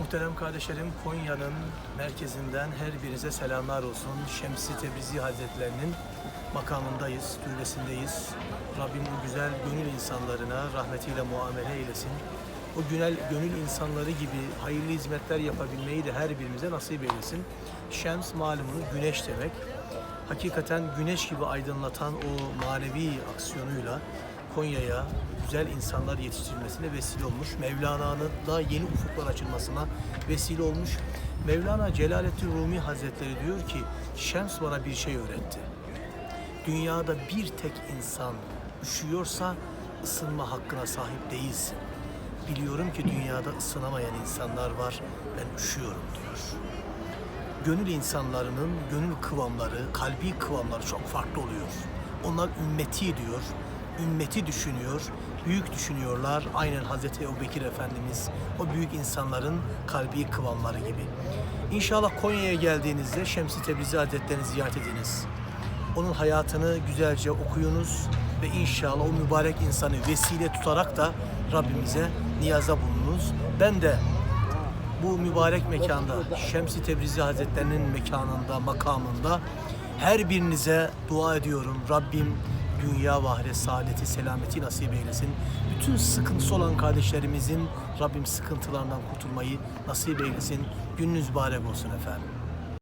Muhterem kardeşlerim Konya'nın merkezinden her birinize selamlar olsun. Şemsi Tebrizi Hazretlerinin makamındayız, türbesindeyiz. Rabbim o güzel gönül insanlarına rahmetiyle muamele eylesin. O güzel gönül insanları gibi hayırlı hizmetler yapabilmeyi de her birimize nasip eylesin. Şems malumunuz güneş demek. Hakikaten güneş gibi aydınlatan o manevi aksiyonuyla Konya'ya güzel insanlar yetiştirilmesine vesile olmuş. Mevlana'nın da yeni ufuklar açılmasına vesile olmuş. Mevlana Celaleddin Rumi Hazretleri diyor ki Şems bana bir şey öğretti. Dünyada bir tek insan üşüyorsa ısınma hakkına sahip değilsin. Biliyorum ki dünyada ısınamayan insanlar var. Ben üşüyorum diyor gönül insanlarının gönül kıvamları, kalbi kıvamları çok farklı oluyor. Onlar ümmeti diyor, ümmeti düşünüyor, büyük düşünüyorlar. Aynen Hazreti Ebubekir Efendimiz, o büyük insanların kalbi kıvamları gibi. İnşallah Konya'ya geldiğinizde Şemsi Tebrizi Hazretleri'ni ziyaret ediniz. Onun hayatını güzelce okuyunuz ve inşallah o mübarek insanı vesile tutarak da Rabbimize niyaza bulununuz. Ben de bu mübarek mekanda Şemsi Tebrizi Hazretlerinin mekanında, makamında her birinize dua ediyorum. Rabbim dünya ve ahiret saadeti, selameti nasip eylesin. Bütün sıkıntısı olan kardeşlerimizin Rabbim sıkıntılarından kurtulmayı nasip eylesin. Gününüz mübarek olsun efendim.